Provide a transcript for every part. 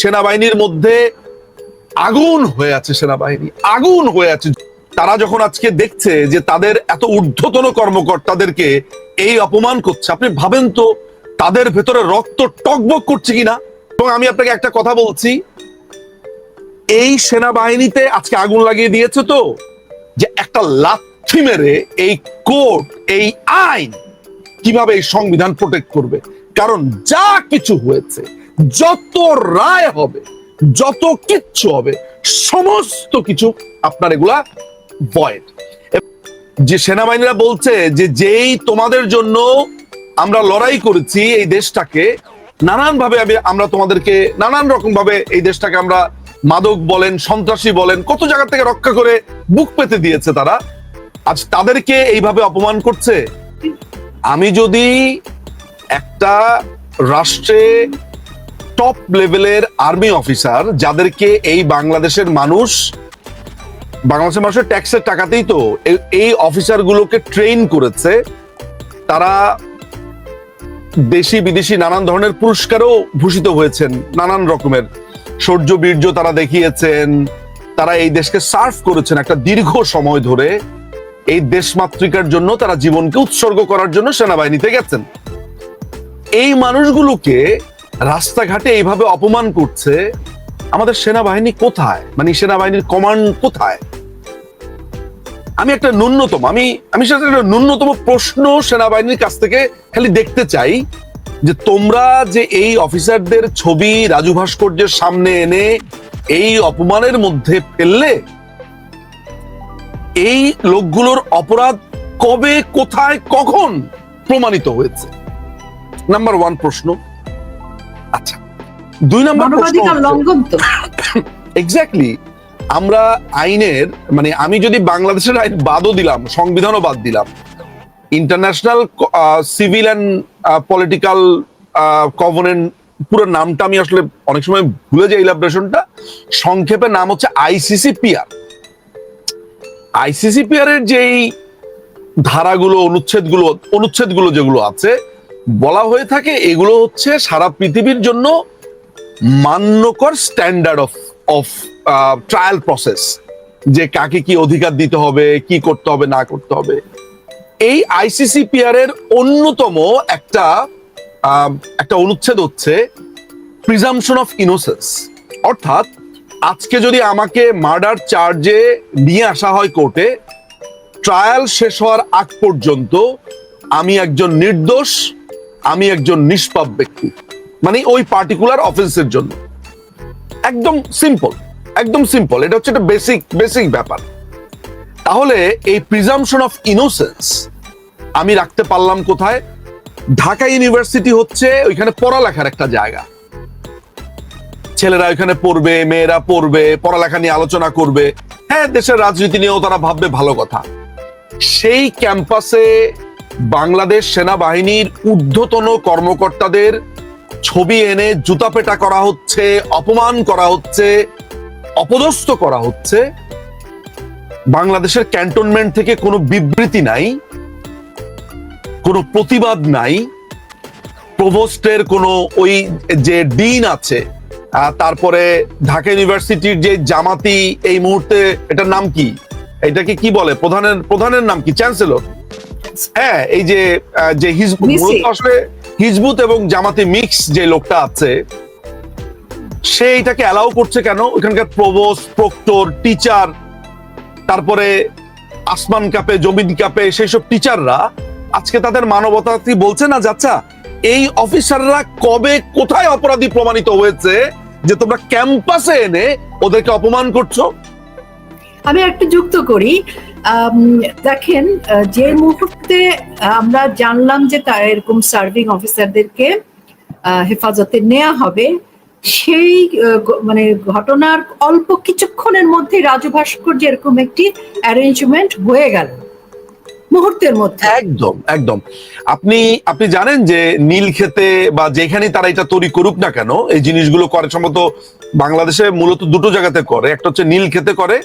সেনাবাহিনীর মধ্যে আগুন হয়ে আছে সেনাবাহিনী, আগুন হয়ে আছে। তারা যখন আজকে দেখছে যে তাদের এত ঊর্ধ্বতন কর্মকর্তাদেরকে এই অপমান করছে, আপনি ভাবেন তো তাদের ভেতরে রক্ত টকবক করছে কিনা? এবং আমি আপনাকে একটা কথা বলছি, এই সেনাবাহিনীতে আজকে আগুন লাগিয়ে দিয়েছে তো যে একটা লাথি মেরে এই কোর্ট, এই আইন কীভাবে এই সংবিধান প্রোটেক্ট করবে? কারণ যা কিছু হয়েছে যত রায় হবে, যত কিচ্ছু হবে, সমস্ত কিছু আপনার এগুলা ভয়েড যে সেনাবাহিনীরা বলছে যে যেই তোমাদের জন্য আমরা লড়াই করেছি এই দেশটাকে নানান ভাবে আমরা তোমাদেরকে নানান রকম ভাবে এই দেশটাকে আমরা মাদক বলেন, সন্ত্রাসী বলেন, কত জায়গা থেকে রক্ষা করে বুক পেতে দিয়েছে তারা। আজ তাদেরকে এইভাবে অপমান করছে? আমি যদি একটা রাষ্ট্রে টপ লেভেলের আর্মি অফিসার যাদেরকে এই বাংলাদেশের মানুষ, বাংলাদেশের মানুষের ট্যাক্সের টাকাতেই তো এই- এই অফিসার গুলোকে ট্রেন করেছে। তারা দেশি, বিদেশি নানান ধরনের পুরস্কারও ভূষিত হয়েছেন, নানান রকমের। শৌর্য বীর্য তারা দেখিয়েছেন, তারা এই দেশকে সার্ভ করেছেন একটা দীর্ঘ সময় ধরে। এই দেশমাতৃকার জন্য তারা জীবনকে উৎসর্গ করার জন্য সেনাবাহিনীতে গেছেন। এই মানুষগুলোকে রাস্তাঘাটে এইভাবে অপমান করছে, আমাদের সেনাবাহিনী কোথায়? মানে সেনাবাহিনীর কমান্ড কোথায়? আমি একটা ন্যূনতম, আমি আমি সেটা একটা ন্যূনতম প্রশ্ন সেনাবাহিনীর কাছ থেকে খালি দেখতে চাই যে তোমরা যে এই অফিসারদের ছবি রাজু ভাস্কর্যের সামনে এনে এই অপমানের মধ্যে ফেললে, এই লোকগুলোর অপরাধ কবে, কোথায়, কখন প্রমাণিত হয়েছে? নাম্বার ওয়ান প্রশ্ন। দুই নাম্বার এক্স্যাক্টলি আমরা আইনের মানে আমি যদি বাংলাদেশের আইন বাদও দিলাম সংবিধানও বাদ দিলাম international civil and political covenant পুরো নামটা আমি আসলে অনেক সময় ভুলে যাই ইলাবরেশনটা সংক্ষেপে নাম হচ্ছে আইসিসি পিআর আইসিসি পিআর এর যেই ধারাগুলো অনুচ্ছেদগুলো অনুচ্ছেদগুলো যেগুলো আছে বলা হয়ে থাকে এগুলো হচ্ছে সারা পৃথিবীর জন্য মান্যকর standard of of trial process যে কাকে কি অধিকার দিতে হবে, কি করতে হবে, না করতে হবে। এই আইসিসিপিআর এর অন্যতম একটা একটা অনুচ্ছেদ হচ্ছে প্রিজামশন অফ ইনোসেন্স অর্থাৎ আজকে যদি আমাকে মার্ডার চার্জে নিয়ে আসা হয় কোর্টে ট্রায়াল শেষ হওয়ার আগ পর্যন্ত আমি একজন নির্দোষ, আমি একজন নিষ্পাপ ব্যক্তি। মানে ওই পার্টিকুলার অফেন্সের জন্য। একদম সিম্পল একদম সিম্পল এটা হচ্ছে একটা বেসিক বেসিক ব্যাপার। তাহলে এই প্রিজামশন অফ ইনোসেন্স আমি রাখতে পারলাম কোথায়? ঢাকা ইউনিভার্সিটি হচ্ছে ওইখানে পড়ালেখার একটা জায়গা। ছেলেরা ওইখানে পড়বে, মেয়েরা পড়বে, পড়ালেখা নিয়ে আলোচনা করবে। হ্যাঁ দেশের রাজনীতি নিয়েও তারা ভাববে, ভালো কথা। সেই ক্যাম্পাসে বাংলাদেশ সেনাবাহিনীর ঊর্ধ্বতন কর্মকর্তাদের ছবি এনে জুতা পেটা করা হচ্ছে অপমান করা হচ্ছে অপদস্থ করা হচ্ছে। বাংলাদেশের ক্যান্টনমেন্ট থেকে কোনো বিবৃতি নাই কোনো প্রতিবাদ নাই। প্রভোস্টের কোনো ওই যে ডিন আছে আহ, তারপরে ঢাকা ইউনিভার্সিটির যে জামাতি এই মুহূর্তে এটার নাম কি? এটাকে কি বলে? প্রধানের প্রধানের নাম কি? চ্যান্সেলর? হ্যাঁ এই যে যে। মূলত আসলে হিজবুত এবং জামাতি মিক্স যে লোকটা আছে, সে এটাকে অ্যালাউ করছে কেন? ওইখানকার প্রভোস প্রক্টর টিচার তারপরে আসমান কাপে, জমিন কাপে, সেই সব টিচাররা আজকে তাদের মানবতা বলছে না? যাচ্ছা এই অফিসাররা কবে, কোথায় অপরাধী প্রমাণিত হয়েছে যে তোমরা ক্যাম্পাসে এনে ওদেরকে অপমান করছ? আমি একটু যুক্ত করি। দেখেন যে মুহূর্তে আমরা জানলাম যে তার এরকম সার্ভিং অফিসারদেরকে হেফাজতে নেওয়া হবে, সেই মানে ঘটনার অল্প কিছুক্ষণের মধ্যে রাজু ভাস্কর যে এরকম একটি অ্যারেঞ্জমেন্ট হয়ে গেল। মুহূর্তের মধ্যে। একদম একদম। আপনি আপনি জানেন যে নীল খেতে বা যেখানে তারা এটা তৈরি করুক না কেন, এই জিনিসগুলো করে সম্ভবত বাংলাদেশে মূলত দুটো জায়গাতে করে, একটা হচ্ছে নীল খেতে করে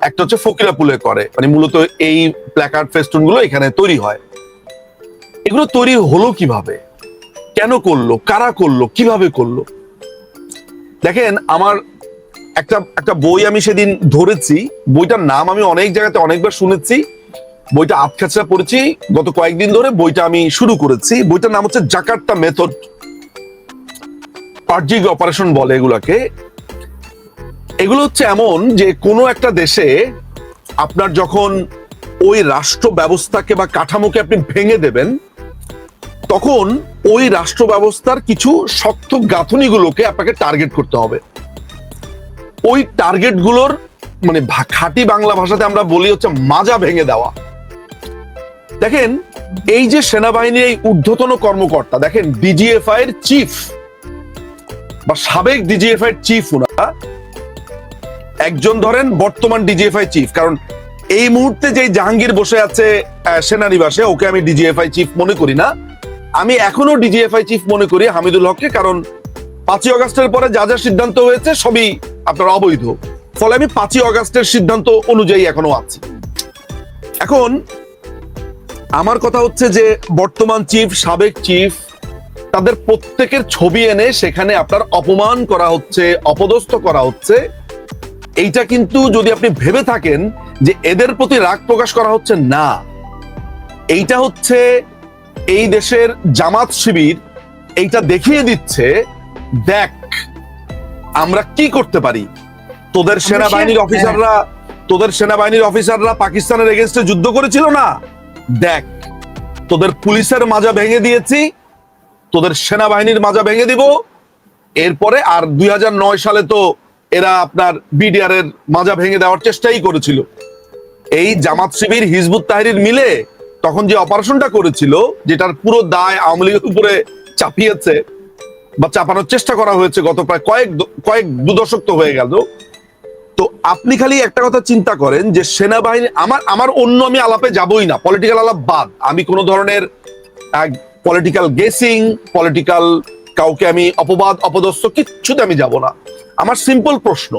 একটা হচ্ছে ফকিরাপুলে করে। মানে মূলত এই প্ল্যাকার্ড ফেস্টুনগুলো এখানে তৈরি হয়। এগুলো তৈরি হলো কীভাবে? কেন করল? কারা করল? কীভাবে করল? দেখেন, আমার একটা একটা বই আমি সেদিন ধরেছি। বইটার নাম আমি অনেক জায়গাতে অনেকবার শুনেছি। বইটা আতখাচরা পড়েছি। গত কয়েকদিন ধরে বইটা আমি শুরু করেছি। বইটার নাম হচ্ছে জাকার্তা মেথড। পার্জিক অপারেশন বলে এগুলাকে। এগুলো হচ্ছে এমন যে কোনো একটা দেশে আপনার যখন ওই রাষ্ট্র ব্যবস্থাকে বা কাঠামোকে আপনি ভেঙে দেবেন, তখন ওই রাষ্ট্র ব্যবস্থার কিছু শক্ত গাঁথনিগুলোকে আপনাকে টার্গেট করতে হবে। ওই টার্গেটগুলোর মানে খাঁটি বাংলা ভাষাতে আমরা বলি হচ্ছে মাজা ভেঙে দেওয়া। দেখেন, এই যে সেনাবাহিনীর এই ঊর্ধ্বতন কর্মকর্তা, দেখেন ডিজিএফআই এর চিফ বা সাবেক ডিজিএফআই এর চিফ ওনারা একজন ধরেন বর্তমান ডিজিএফআই চিফ কারণ এই মুহূর্তে যে জাহাঙ্গীর বসে আছে সেনানিবাসে, ওকে আমি ডিজিএফআই চিফ মনে করি না। আমি এখনও ডিজিএফআই চিফ মনে করি হামিদুল হককে, কারণ পাঁচই অগাস্টের পরে যা যা সিদ্ধান্ত হয়েছে সবই আপনার অবৈধ। ফলে আমি পাঁচই অগাস্টের সিদ্ধান্ত অনুযায়ী এখনও আছি। এখন, আমার কথা হচ্ছে যে বর্তমান চিফ সাবেক চিফ তাদের প্রত্যেকের ছবি এনে সেখানে আপনার অপমান করা হচ্ছে, অপদস্থ করা হচ্ছে। এইটা কিন্তু যদি আপনি ভেবে থাকেন যে এদের প্রতি রাগ প্রকাশ করা হচ্ছে না এইটা হচ্ছে এই দেশের জামাত শিবির এইটা দেখিয়ে দিচ্ছে দেখ আমরা কি করতে পারি? তোদের সেনাবাহিনীর অফিসাররা তোদের সেনাবাহিনীর অফিসাররা পাকিস্তানের এগেনস্টে যুদ্ধ করেছিল না? দেখ তোদের পুলিশের মাজা ভেঙে দিয়েছি তোদের সেনাবাহিনীর মাজা ভেঙে দিব এরপরে আর দুই হাজার নয় সালে তো এরা আপনার বিডিআর এর মাজা ভেঙে দেওয়ার চেষ্টাই করেছিল। এই জামাত শিবির হিজবুত তাহরির মিলে তখন যে অপারেশনটা করেছিল, যেটার পুরো দায় আওয়ামী লীগের উপরে চাপিয়েছে বা চাপানোর চেষ্টা করা হয়েছে গত প্রায় কয়েক কয়েক দু দশক তো হয়ে গেল। তো আপনি খালি একটা কথা চিন্তা করেন যে সেনাবাহিনী, আমার আমার অন্য আমি আলাপে যাবই না পলিটিক্যাল আলাপ বাদ। আমি কোনো ধরনের এক পলিটিক্যাল গেসিং পলিটিক্যাল কাউকে আমি অপবাদ, অপদস্থ কিচ্ছুতে আমি যাব না। আমার সিম্পল প্রশ্ন।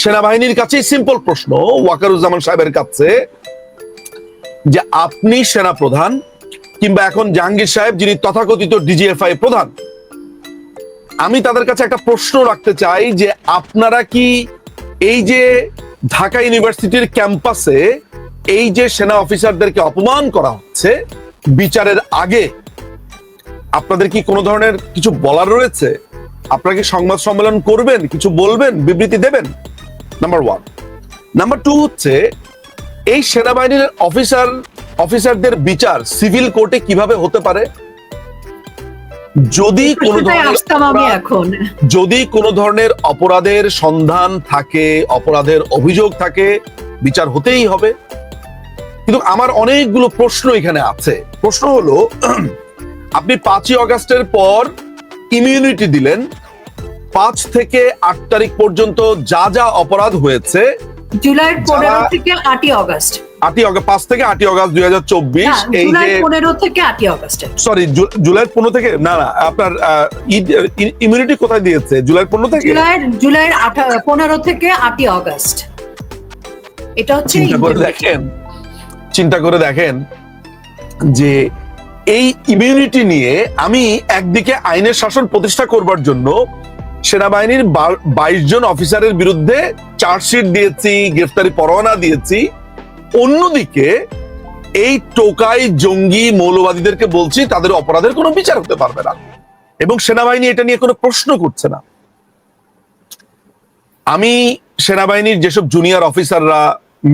সেনাবাহিনীর কাছেই সিম্পল প্রশ্ন, ওয়াকারুজ্জামান সাহেবের কাছে, যে আপনি সেনা প্রধান কিংবা এখন জাহাঙ্গীর সাহেব যিনি তথাকথিত ডিজিএফআই প্রধান, আমি তাদের কাছে একটা প্রশ্ন রাখতে চাই যে আপনারা কি এই যে ঢাকা ইউনিভার্সিটির ক্যাম্পাসে এই যে সেনা অফিসারদেরকে অপমান করা হচ্ছে, বিচারের আগে আপনাদের কি কোনো ধরনের কিছু বলার রয়েছে? আপনারা কি সংবাদ সম্মেলন করবেন কিছু বলবেন বিবৃতি দেবেন? নাম্বার ওয়ান নাম্বার টু হচ্ছে এই সেনাবাহিনীর অফিসার অফিসারদের বিচার সিভিল কোর্টে কীভাবে হতে পারে? যদি কোনো ধরনের যদি কোনো ধরনের অপরাধের সন্ধান থাকে অপরাধের অভিযোগ থাকে বিচার হতেই হবে। কিন্তু আমার অনেকগুলো প্রশ্ন এখানে আছে। প্রশ্ন হলো আপনি পাঁচই অগাস্টের পর ইমিউনিটি দিলেন। পাঁচ থেকে আট তারিখ পর্যন্ত যা যা অপরাধ হয়েছে জুলাই পনেরো থেকে আটই অগস্ট আটই অগস্ট পাঁচ থেকে আটই অগাস্ট দুই হাজার চব্বিশ এই জুলাই যে পনেরো থেকে আটই অগস্টে সরি জুলাই পনেরো থেকে না না আপনার ইমিউনিটি কোথায় দিয়েছে? জুলাই পনেরো থেকে? জুলাইয়ের আঠা পনেরো থেকে আটই অগস্ট এটা হচ্ছে চিন্তা করে দেখেন চিন্তা করে দেখেন যে এই ইমিউনিটি নিয়ে আমি একদিকে আইনের শাসন প্রতিষ্ঠা করবার জন্য সেনাবাহিনীর বাইশ জন অফিসারের বিরুদ্ধে চার্জশিট দিয়েছি, গ্রেফতারি পরোয়ানা দিয়েছি। অন্যদিকে এই টোকাই, জঙ্গি, মৌলবাদীদেরকে বলছি, তাদের অপরাধের কোনো বিচার হতে পারবে না। এবং সেনাবাহিনী এটা নিয়ে কোনো প্রশ্ন করছে না। আমি সেনাবাহিনীর যেসব জুনিয়র অফিসাররা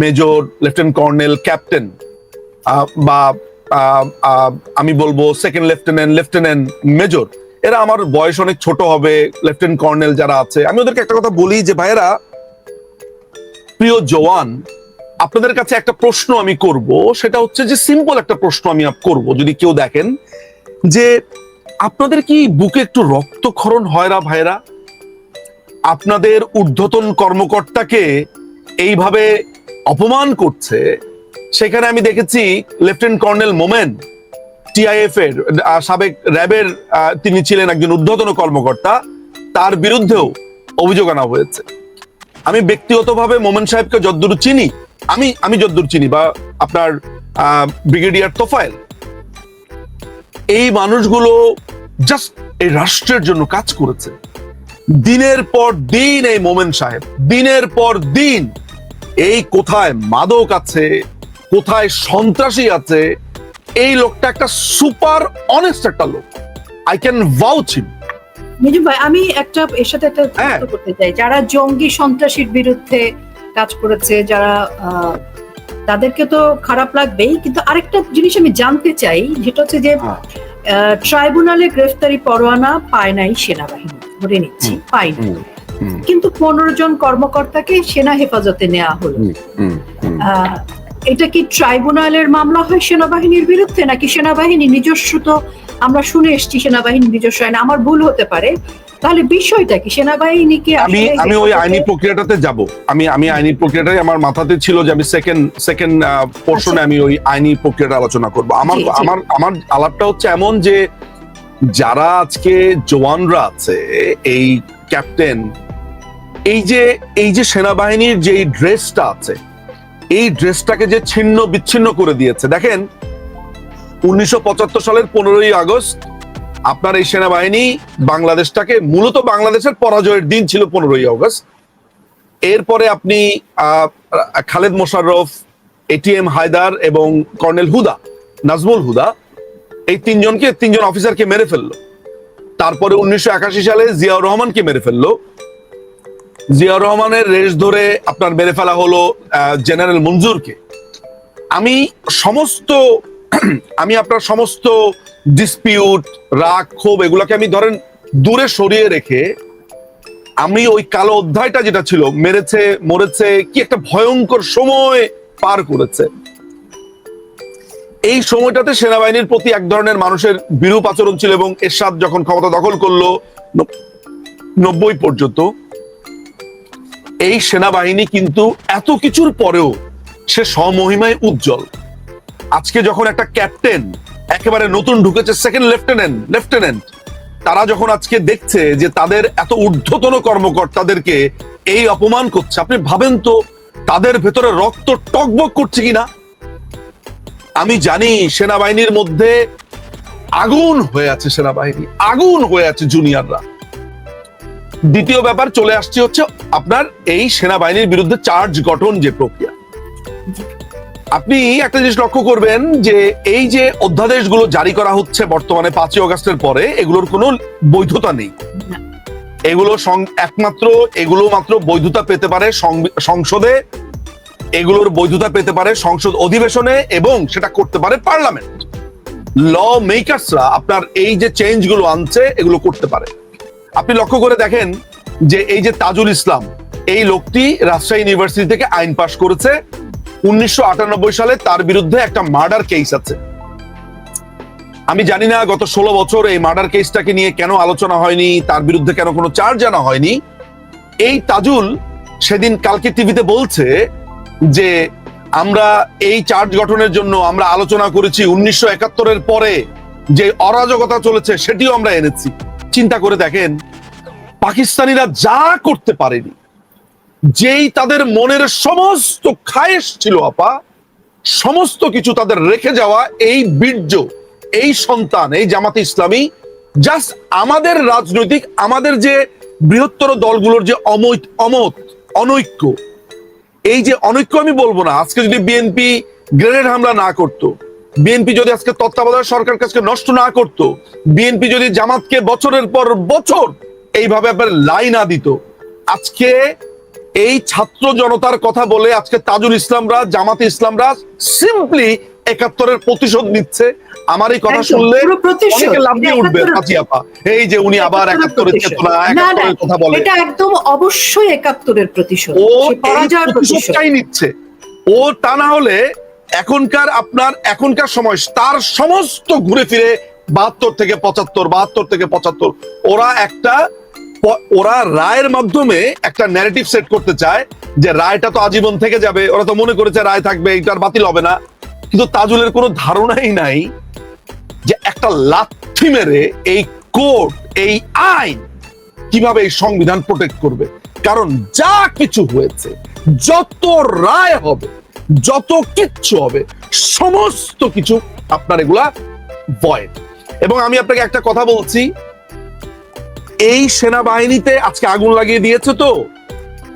মেজর লেফটেন্যান্ট কর্নেল ক্যাপ্টেন বা আমি বলব সেকেন্ড লেফটেন্যান্ট লেফটেন্যান্ট মেজর এরা আমার বয়স অনেক ছোট হবে লেফটেন্যান্ট কর্নেল যারা আছে, আমি ওদেরকে একটা কথা বলি যে, ভাইয়েরা, প্রিয় জওয়ান, আপনাদের কাছে একটা প্রশ্ন আমি করব, সেটা হচ্ছে যে সিম্পল একটা প্রশ্ন আমি করব, যদি কেউ দেখেন, যে আপনাদের কি বুকে একটু রক্তক্ষরণ হয় না ভাইরা আপনাদের ঊর্ধ্বতন কর্মকর্তাকে এইভাবে অপমান করছে সেখানে আমি দেখেছি লেফটেন্যান্ট কর্নেল মোমেন টিআইএফ এর সাবেক র্যাবের তিনি ছিলেন একজন ঊর্ধ্বতন কর্মকর্তা। তার বিরুদ্ধেও অভিযোগ আনা হয়েছে। আমি ব্যক্তিগতভাবে মোমেন সাহেবকে যদ্দূর চিনি, আমি আমি যদ্দূর চিনি বা আপনার ব্রিগেডিয়ার তোফায়েল এই মানুষগুলো জাস্ট এই রাষ্ট্রের জন্য কাজ করেছে। দিনের পর দিন এই মোমেন সাহেব, দিনের পর দিন এই কোথায় মাদক আছে কোথায় সন্ত্রাসী আছে এই লোকটা একটা সুপার অনেস্ট একটা লোক। I can vouch him Niju ভাই আমি একটা এর সাথে একটা হ্যাঁ। করতে চাই। যারা জঙ্গি সন্ত্রাসীর বিরুদ্ধে কাজ করেছে যারা তাদেরকে তো খারাপ লাগবেই কিন্তু আরেকটা জিনিস আমি জানতে চাই যেটা হচ্ছে যে হ্যাঁ। ট্রাইব্যুনালে গ্রেফতারি পরোয়ানা পায় নাই সেনাবাহিনী। ধরে নিচ্ছি পায়নি কিন্তু পনেরো জন কর্মকর্তাকে সেনা হেফাজতে নেওয়া হলো। এটা কি ট্রাইব্যুনালের মামলা হয় সেনাবাহিনীর বিরুদ্ধে নাকি সেনাবাহিনী নিজস্ব তো আমরা শুনে এসেছি সেনাবাহিনী নিজস্ব আইন? আমার ভুল হতে পারে। তাহলে বিষয়টা কি? সেনাবাহিনী কি আমি আমি ওই আইনি প্রক্রিয়াটাতে যাব। আমি আমি আইনি প্রক্রিয়াটাই আমার মাথাতে ছিল যে আমি সেকেন্ড সেকেন্ড পোর্শনে আমি ওই আইনি প্রক্রিয়াটা আলোচনা করব। আমার। আমার আমার আলাপটা হচ্ছে এমন যে যারা আজকে জওয়ানরা আছে এই ক্যাপ্টেন এই যে এই যে সেনাবাহিনীর যে ড্রেসটা আছে এই ড্রেসটাকে যে ছিন্ন বিচ্ছিন্ন করে দিয়েছে। দেখেন, উনিশশো পঁচাত্তর সালের পনেরোই আগস্ট আপনার এই সেনাবাহিনী বাংলাদেশটাকে, মূলত বাংলাদেশের পরাজয়ের দিন ছিল পনেরোই আগস্ট। এরপরে আপনি খালেদ মোশাররফ এটিএম হায়দার এবং কর্নেল হুদা, নাজমুল হুদা, এই তিনজনকে, তিনজন অফিসারকে মেরে ফেলল। তারপরে উনিশশো একাশি সালে জিয়াউর রহমানকে মেরে ফেলল। জিয়াউর রহমানের রেশ ধরে আপনার মেরে ফেলা হলো জেনারেল মঞ্জুরকে। আমি সমস্ত, আমি আপনার সমস্ত ডিসপিউট রাগ ক্ষোভ এগুলোকে আমি ধরেন দূরে সরিয়ে রেখে আমি ওই কালো অধ্যায়টা যেটা ছিল, মেরেছে, মরেছে, কি একটা ভয়ঙ্কর সময় পার করেছে। এই সময়টাতে সেনাবাহিনীর প্রতি এক ধরনের মানুষের বিরূপ আচরণ ছিল এবং এরশাদ যখন ক্ষমতা দখল করল, নব্বই পর্যন্ত এই সেনাবাহিনী কিন্তু এত কিছুর পরেও সে স্বমহিমায় উজ্জ্বল। আজকে যখন একটা ক্যাপ্টেন একেবারে নতুন ঢুকেছে সেকেন্ড লেফটেন্যান্ট লেফটেন্যান্ট তারা যখন আজকে দেখছে যে তাদের এত ঊর্ধ্বতন কর্মকর্তাদেরকে এই অপমান করছে, আপনি ভাবেন তো তাদের ভেতরে রক্ত টকবক করছে কিনা? আমি জানি সেনাবাহিনীর মধ্যে আগুন হয়ে আছে সেনাবাহিনী, আগুন হয়ে আছে জুনিয়ররা দ্বিতীয় ব্যাপার চলে আসছে হচ্ছে আপনার এই সেনাবাহিনীর বিরুদ্ধে চার্জ গঠন যে প্রক্রিয়া। আপনি একটা জিনিস লক্ষ্য করবেন যে এই যে অধ্যাদেশগুলো জারি করা হচ্ছে বর্তমানে পাঁচই অগস্টের পরে এগুলোর কোনো বৈধতা নেই। এগুলো একমাত্র এগুলো মাত্র বৈধতা পেতে পারে সংসদে এগুলোর বৈধতা পেতে পারে সংসদ অধিবেশনে এবং সেটা করতে পারে পার্লামেন্ট। ল মেকার্সরা আপনার এই যে চেঞ্জগুলো আনছে এগুলো করতে পারে। আপনি লক্ষ্য করে দেখেন যে এই যে তাজুল ইসলাম, এই লোকটি রাজশাহী ইউনিভার্সিটি থেকে আইন পাশ করেছে। উনিশশো আটানব্বই সালে তার বিরুদ্ধে একটা মার্ডার কেস আছে। আমি জানি না গত ষোলো বছর এই মার্ডার কেসটাকে নিয়ে কেন আলোচনা হয়নি, তার বিরুদ্ধে কেন কোনো চার্জ আনা হয়নি। এই তাজুল সেদিন কালকে টিভিতে বলছে যে, আমরা এই চার্জ গঠনের জন্য আমরা আলোচনা করেছি উনিশশো একাত্তরের পরে যে অরাজকতা চলেছে সেটিও আমরা এনেছি। চিন্তা করে দেখেন, পাকিস্তানিরা যা করতে পারেনি, যেই তাদের মনের সমস্ত খায়েশ ছিল আপা, সমস্ত কিছু তাদের রেখে যাওয়া এই বীর্য, এই সন্তান, এই জামাতে ইসলামী জাস্ট আমাদের রাজনৈতিক, আমাদের যে বৃহত্তর দলগুলোর যে অমৈত, অমত, অনৈক্য, এই যে অনৈক্য আমি বলব না, আজকে যদি বিএনপি গ্রেনেড হামলা না করত বিএনপি যদি আজকে তত্ত্বাবধায়ক সরকার কাছে নষ্ট না করত বিএনপি যদি জামাতকে বছরের পর বছর এইভাবে আপনার লাই না দিত আজকে এই ছাত্র জনতার কথা বলে আজকে তাজুল ইসলামরা জামাতে ইসলামরা সিম্পলি একাত্তরের প্রতিশোধ নিচ্ছে। আমার এই কথা শুনলে। অনেকে লাফিয়ে উঠবে আপা। এই যে উনি আবার একাত্তরের চেতনা একাত্তরের কথা বলে। এটা একদম অবশ্যই একাত্তরের প্রতিশোধ। ও পরাজয়ের প্রতিশোধটাই নিচ্ছে। ও তা না হলে এখনকার আপনার এখনকার সময়, তার সমস্ত ঘুরে ফিরে বাহাত্তর থেকে পঁচাত্তর, বাহাত্তর থেকে পঁচাত্তর। ওরা একটা ওরা রায়ের মাধ্যমে একটা ন্যারেটিভ সেট করতে চায় যে রায়টা তো আজীবন থেকে যাবে। ওরা তো মনে করেছে রায় থাকবে এটার বাতিল হবে না। কিন্তু তাজুলের কোনো ধারণাই নাই যে একটা লাথি মেরে এই কোর্ট, এই আইন কীভাবে এই সংবিধান প্রোটেক্ট করবে। কারণ যা কিছু হয়েছে, যত রায় হবে যত কিচ্ছু হবে সমস্ত কিছু আপনার এগুলা ভয়েড এবং আমি আপনাকে একটা কথা বলছি এই সেনাবাহিনীতে আজকে আগুন লাগিয়ে দিয়েছে তো?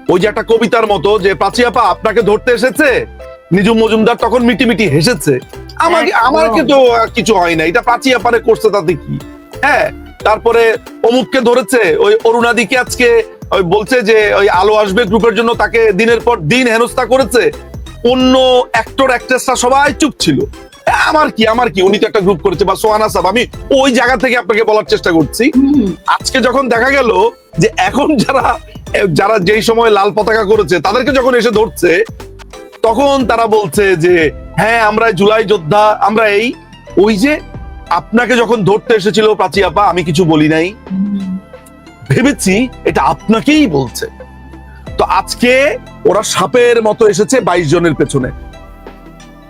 ওই যে একটা কবিতার মতো যে পাচিয়াপা আপনাকে ধরতে এসেছে? নিজুম মজুমদার তখন মিটি মিটি হেসেছে আমাকে একদম। আমাকে তো কিছু হয় না এটা পাচিয়াপারে করছে তাতে কি? হ্যাঁ তারপরে অমুককে ধরেছে ওই অরুণাদিকে আজকে ওই বলছে যে ওই আলো আসবে গ্রুপের জন্য তাকে দিনের পর দিন হেনস্থা করেছে। অন্য অ্যাক্টর অ্যাক্ট্রেসরা সবাই চুপ ছিল। আমার কি আমার কি? উনি তো একটা গ্রুপ করেছে বা সোহানা সাহেব আমি ওই জায়গা থেকে আপনাকে বলার চেষ্টা করছি। আজকে যখন দেখা গেল যে এখন যারা যারা যেই সময় লাল পতাকা করেছে তাদেরকে যখন এসে ধরছে তখন তারা বলছে যে হ্যাঁ আমরা জুলাই যোদ্ধা আমরা এই। ওই যে আপনাকে যখন ধরতে এসেছিল প্রাচী আপা আমি কিছু বলি নাই। ভেবেছি এটা আপনাকেই বলছে। তো আজকে ওরা সাপের মতো এসেছে বাইশ জনের পেছনে।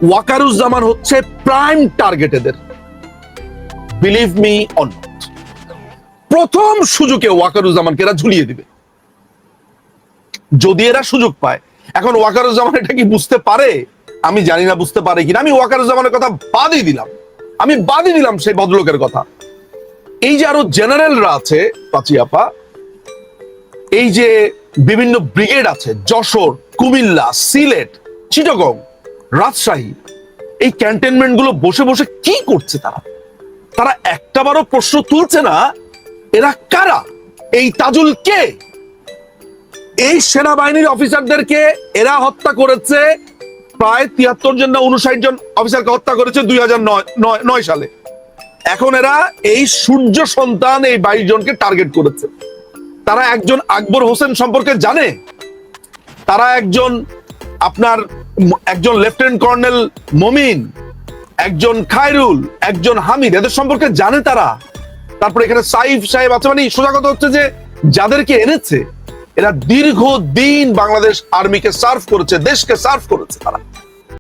ওয়াকারুজ্জামান হচ্ছে প্রাইম টার্গেট এদের। বিলিভ মি অন প্রথম সুযোগে ওয়াকারুজ্জামানকে এরা ঝুলিয়ে দিবে। যদি এরা সুযোগ পায়, এখন ওয়াকারুজ্জামান এটা কি বুঝতে পারে? আমি জানি না বুঝতে পারে কিনা। আমি ওয়াকারুজ্জামানের কথা বাদই দিলাম। আমি বাদই দিলাম সেই ভদ্রলোকের কথা। এই যে আরও জেনারেলরা আছে, পাচিয়াপা, এই যে বিভিন্ন ব্রিগেড আছে, যশোর, কুমিল্লা, সিলেট, চিটগং, রাজশাহী। এই ক্যান্টনমেন্টগুলো বসে বসে কি করছে তারা? তারা একটাবারও প্রশ্ন তুলছে না, এরা কারা? এই তাজুল কে? এই সেনাবাহিনীর অফিসারদেরকে এরা হত্যা করেছে, প্রায় তিয়াত্তর জন না উনষাট জন অফিসারকে হত্যা করেছে দুই হাজার নয় সালে। এখন এরা এই সূর্য সন্তান এই বাইশ জনকে টার্গেট করেছে। তারা একজন আকবর হোসেন সম্পর্কে জানে? তারা একজন আপনার একজন লেফটেন্যান্ট কর্নেল মমিন, একজন খায়রুল, একজন হামিদ, এদের সম্পর্কে জানে তারা। তারপরে এখানে সাইফ সাহেব আছে মানে সোজা কথা হচ্ছে যে যাদেরকে এনেছে, এরা দীর্ঘ দিন বাংলাদেশ আর্মিকে সার্ভ করেছে, দেশকে সার্ভ করেছে তারা।